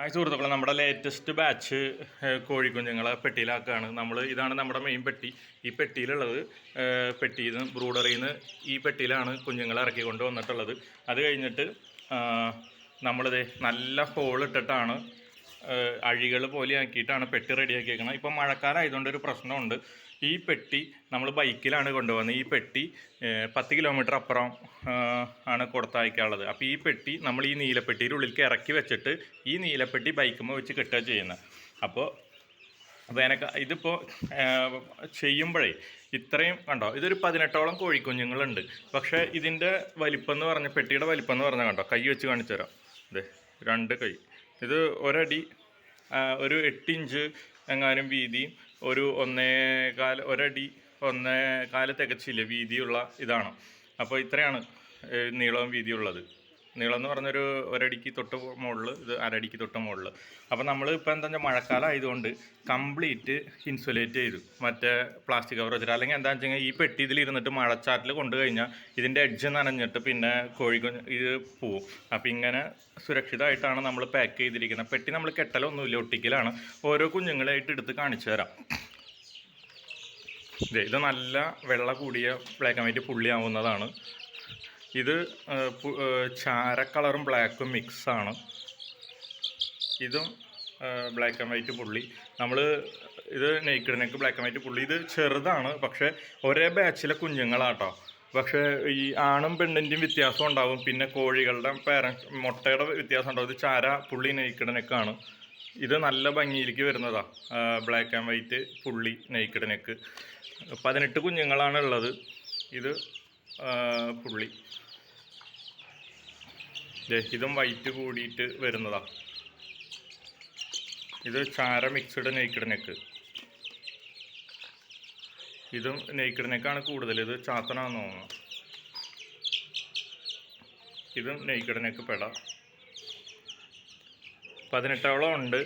Hi സുഹൃത്തുക്കളെ നമ്മുടെ latest batch കോഴിക്കുഞ്ഞുങ്ങളെ പെട്ടിയിലാക്കുകയാണ്. നമ്മൾ ഇതാണ് നമ്മുടെ മെയിൻ പെട്ടി. ഈ പെട്ടിയിലുള്ളത് പെട്ടിയിൽ നിന്ന് ബ്രൂഡറിയിൽ നിന്ന് ഈ പെട്ടിയിലാണ് കുഞ്ഞുങ്ങളെ ഇറക്കി കൊണ്ടുവന്നിട്ടുള്ളത് അത് കഴിഞ്ഞിട്ട് നമ്മളിത് നല്ല ഹോൾ ഇട്ടിട്ടാണ് അഴികൾ പോലെ ആക്കിയിട്ടാണ് പെട്ടി റെഡിയാക്കിയേക്കുന്നത് ഇപ്പം മഴക്കാലമായതുകൊണ്ട് ഒരു പ്രശ്നമുണ്ട്. ഈ പെട്ടി നമ്മൾ ബൈക്കിലാണ് കൊണ്ടുപോകുന്നത്. ഈ പെട്ടി പത്ത് കിലോമീറ്റർ അപ്പുറം ആണ് കൊടുത്തയക്കാനുള്ളത്. അപ്പോൾ ഈ പെട്ടി നമ്മൾ ഈ നീലപ്പെട്ടിയുടെ ഉള്ളിലേക്ക് ഇറക്കി വെച്ചിട്ട് ഈ നീലപ്പെട്ടി ബൈക്കുമ്പോൾ വെച്ച് കിട്ടുക ചെയ്യുന്നത്. അപ്പോൾ വേനക്ക ഇതിപ്പോൾ ചെയ്യുമ്പോഴേ ഇത്രയും കണ്ടോ? ഇതൊരു പതിനെട്ടോളം കോഴിക്കുഞ്ഞുങ്ങളുണ്ട്. പക്ഷേ ഇതിന്റെ വലിപ്പം എന്ന് പറഞ്ഞ പെട്ടിയുടെ വലിപ്പം എന്ന് പറഞ്ഞാൽ കണ്ടോ? കൈ വെച്ച് കാണിച്ചു തരാം അതെ രണ്ട് കൈ. ഇത് ഒരടി ഒരു എട്ട് ഇഞ്ച് എങ്ങാനും വീതിയും ഒരു ഒന്നേ കാൽ ഒരടി ഒന്നേ കാൽ തികച്ചില്ല വീതിയുള്ള ഇതാണ്. അപ്പോൾ ഇത്രയാണ് നീളവും വീതിയുള്ളത്. നീളം എന്ന് പറഞ്ഞൊരു ഒരടിക്ക് തൊട്ട് മുകളിൽ ഇത് അരടിക്ക് തൊട്ട് മുകളിൽ അപ്പോൾ നമ്മൾ ഇപ്പോൾ എന്താ വെച്ചാൽ മഴക്കാലം ആയതുകൊണ്ട് കംപ്ലീറ്റ് ഇൻസുലേറ്റ് ചെയ്തു. മറ്റേ പ്ലാസ്റ്റിക് കവർ വെച്ചിട്ട്. അല്ലെങ്കിൽ എന്താ വെച്ചാൽ ഈ പെട്ടി ഇതിൽ ഇരുന്നിട്ട് മഴച്ചാറ്റിൽ കൊണ്ടു കഴിഞ്ഞാൽ ഇതിന്റെ എഡ്ജ് നനഞ്ഞിട്ട് പിന്നെ കോഴിക്കുഞ്ഞ് ഇത് പോവും. അപ്പോൾ ഇങ്ങനെ സുരക്ഷിതമായിട്ടാണ് നമ്മൾ പാക്ക് ചെയ്തിരിക്കുന്നത് പെട്ടി നമ്മൾ കെട്ടലൊന്നുമില്ല ഒട്ടിക്കലാണ്. ഓരോ കുഞ്ഞുങ്ങളായിട്ട് എടുത്ത് കാണിച്ചു തരാം. ഇത് നല്ല വെള്ള കൂടിയ ബ്ലാക്ക് ആൻഡ് വൈറ്റ് പുള്ളിയാവുന്നതാണ്. ഇത് ചാര കളറും ബ്ലാക്കും മിക്സാണ്. ഇതും ബ്ലാക്ക് ആൻഡ് വൈറ്റ് പുള്ളി. നമ്മൾ ഇത് naked neck black and white പുള്ളി. ഇത് ചെറുതാണ് പക്ഷേ ഒരേ ബാച്ചിലെ കുഞ്ഞുങ്ങളാട്ടോ. പക്ഷേ ഈ ആണും പെണ്ണിന്റെയും വ്യത്യാസം ഉണ്ടാവും. പിന്നെ കോഴികളുടെ പേര മുട്ടയുടെ വ്യത്യാസം ഉണ്ടാവും. ഇത് ചാര പുള്ളി നെയ്ക്കഡ് നെക്കാണ് ഇത് നല്ല ഭംഗിയിലേക്ക് വരുന്നതാ ബ്ലാക്ക് ആൻഡ് വൈറ്റ് പുള്ളി നെയ്ക്കഡ് നെക്ക് പതിനെട്ട് കുഞ്ഞുങ്ങളാണ് ഉള്ളത്. ഇത് പുള്ളി. ഇതും വൈറ്റ് കൂടിയിട്ട് വരുന്നതാ. ഇത് ചാര മിക്സ്ഡ് നെയ്ക്കഡ് നെക്ക് ഇതും നെയ്ക്കഡ് നെക്കാണ് കൂടുതൽ. ഇത് ചാത്തനാന്ന് തോന്നുന്നു. ഇതും നെയ്ക്കഡ് നെക്ക് പെട. പതിനെട്ടോളം ഉണ്ട്.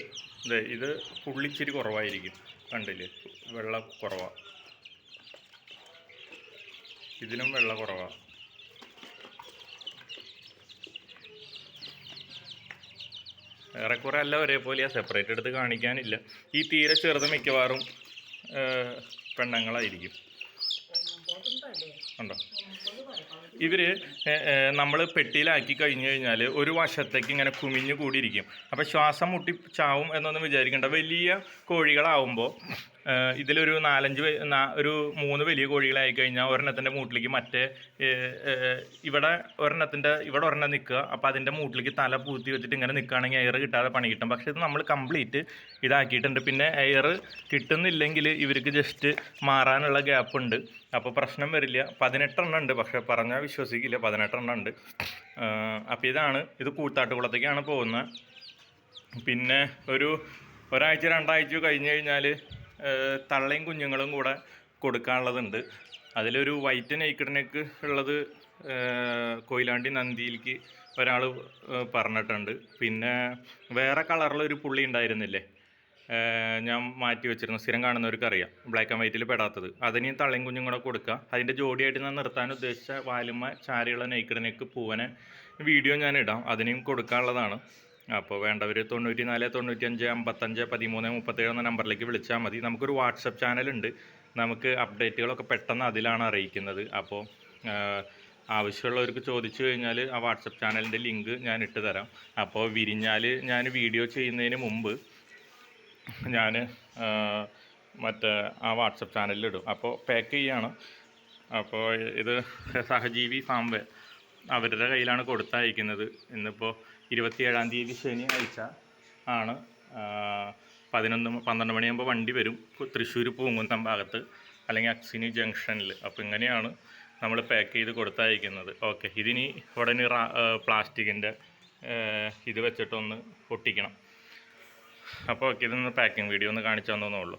ഇത് പുള്ളിച്ചിരി കുറവായിരിക്കും. കണ്ടില്ലേ? വെള്ളം കുറവാ. ഇതിനും വെള്ള കുറവാ. ഏറെക്കുറെ അല്ല ഒരേപോലെയാ. സെപ്പറേറ്റ് എടുത്ത് കാണിക്കാനില്ല. ഈ തീരെ ചെറുത് മിക്കവാറും പെണ്ണങ്ങളായിരിക്കും. ഉണ്ടോ? ഇവർ നമ്മൾ പെട്ടിയിലാക്കി കഴിഞ്ഞു കഴിഞ്ഞാൽ ഒരു വശത്തേക്ക് ഇങ്ങനെ കുമിഞ്ഞു കൂടിയിരിക്കും. അപ്പോൾ ശ്വാസം മുട്ടി ചാവും എന്നൊന്നും വിചാരിക്കേണ്ട. വലിയ കോഴികളാവുമ്പോൾ ഇതിലൊരു നാലഞ്ച് ഒരു മൂന്ന് വലിയ കോഴികളായി കഴിഞ്ഞാൽ ഒരെണ്ണത്തിന്റെ മൂട്ടിലേക്ക് മറ്റേ ഇവിടെ ഒരെണ്ണത്തിന്റെ ഇവിടെ ഒരെണ്ണം നിൽക്കുക. അപ്പോൾ അതിന്റെ മൂട്ടിലേക്ക് തല പൂത്തി വെച്ചിട്ട് ഇങ്ങനെ നിൽക്കുകയാണെങ്കിൽ എയർ കിട്ടാതെ പണി കിട്ടും. പക്ഷെ ഇത് നമ്മൾ കംപ്ലീറ്റ് ഇതാക്കിയിട്ടുണ്ട്. പിന്നെ എയർ കിട്ടുന്നില്ലെങ്കിൽ ഇവർക്ക് ജസ്റ്റ് മാറാനുള്ള ഗ്യാപ്പ് ഉണ്ട്. അപ്പോൾ പ്രശ്നം വരില്ല. പതിനെട്ടെണ്ണം ഉണ്ട്. പക്ഷെ പറഞ്ഞാൽ വിശ്വസിക്കില്ല. പതിനെട്ടെണ്ണം ഉണ്ട്. അപ്പോൾ ഇതാണ് ഇത് കൂത്താട്ടുകുളത്തേക്കാണ് പോകുന്നത്. പിന്നെ ഒരു ഒരാഴ്ച രണ്ടാഴ്ച കഴിഞ്ഞ് കഴിഞ്ഞാൽ തള്ളയും കുഞ്ഞുങ്ങളും കൂടെ കൊടുക്കാനുള്ളതുണ്ട്. അതിലൊരു വൈറ്റ് നെയ്ക്കിടനേക്ക് ഉള്ളത് കൊയിലാണ്ടി നന്ദിയിലേക്ക് ഒരാൾ പറഞ്ഞിട്ടുണ്ട്. പിന്നെ വേറെ കളറിലൊരു പുള്ളി ഉണ്ടായിരുന്നില്ലേ? ഞാൻ മാറ്റി വെച്ചിരുന്നു. സ്ഥിരം കാണുന്നവർക്ക് അറിയാം ബ്ലാക്ക് ആൻഡ് വൈറ്റിൽ പെടാത്തത്. അതിനെയും തള്ളയും കുഞ്ഞും കൂടെ കൊടുക്കുക അതിന്റെ ജോഡിയായിട്ട് ഞാൻ നിർത്താൻ ഉദ്ദേശിച്ച വാലുമ്മ ചാരിയുള്ള നെയ്ക്കിടനേക്ക് പൂവനെ വീഡിയോ ഞാൻ ഇടാം. അതിനെയും കൊടുക്കാനുള്ളതാണ്. അപ്പോൾ വേണ്ടവർ തൊണ്ണൂറ്റി നാല് തൊണ്ണൂറ്റി അഞ്ച് അമ്പത്തഞ്ച് പതിമൂന്ന് മുപ്പത്തേഴ് എന്ന നമ്പറിലേക്ക് വിളിച്ചാൽ മതി. നമുക്കൊരു വാട്സപ്പ് ചാനലുണ്ട് നമുക്ക് അപ്ഡേറ്റുകളൊക്കെ പെട്ടെന്ന് അതിലാണ് അറിയിക്കുന്നത്. അപ്പോൾ ആവശ്യമുള്ളവർക്ക് ചോദിച്ചു കഴിഞ്ഞാൽ ആ വാട്സപ്പ് ചാനലിന്റെ ലിങ്ക് ഞാൻ ഇട്ട് തരാം. അപ്പോൾ വിരിഞ്ഞാൽ ഞാൻ വീഡിയോ ചെയ്യുന്നതിന് മുമ്പ് ഞാൻ മറ്റേ ആ വാട്സപ്പ് ചാനലിലിടും അപ്പോൾ പാക്ക് ചെയ്യാണ്. അപ്പോൾ ഇത് സഹജീവി ഫാം വേ അവരുടെ കയ്യിലാണ് കൊടുത്തയക്കുന്നത്. ഇന്നിപ്പോൾ ഇരുപത്തിയേഴാം തീയതി ശനിയാഴ്ച ആണ്. പതിനൊന്ന് പന്ത്രണ്ട് മണിയാകുമ്പോൾ വണ്ടി വരും. തൃശ്ശൂർ പൂങ്കുന്നം ഭാഗത്ത് അല്ലെങ്കിൽ അക്സിനി ജംഗ്ഷനിൽ അപ്പോൾ ഇങ്ങനെയാണ് നമ്മൾ പാക്ക് ചെയ്ത് കൊടുത്തയക്കുന്നത്. ഓക്കെ ഇതിനി ഉടനെ പ്ലാസ്റ്റിക്കിന്റെ ഇത് വെച്ചിട്ടൊന്ന് പൊട്ടിക്കണം. അപ്പോൾ ഓക്കെ ഇതൊന്ന് പാക്കിംഗ് വീഡിയോ ഒന്ന് കാണിച്ചു തന്നേ ഉള്ളൂ.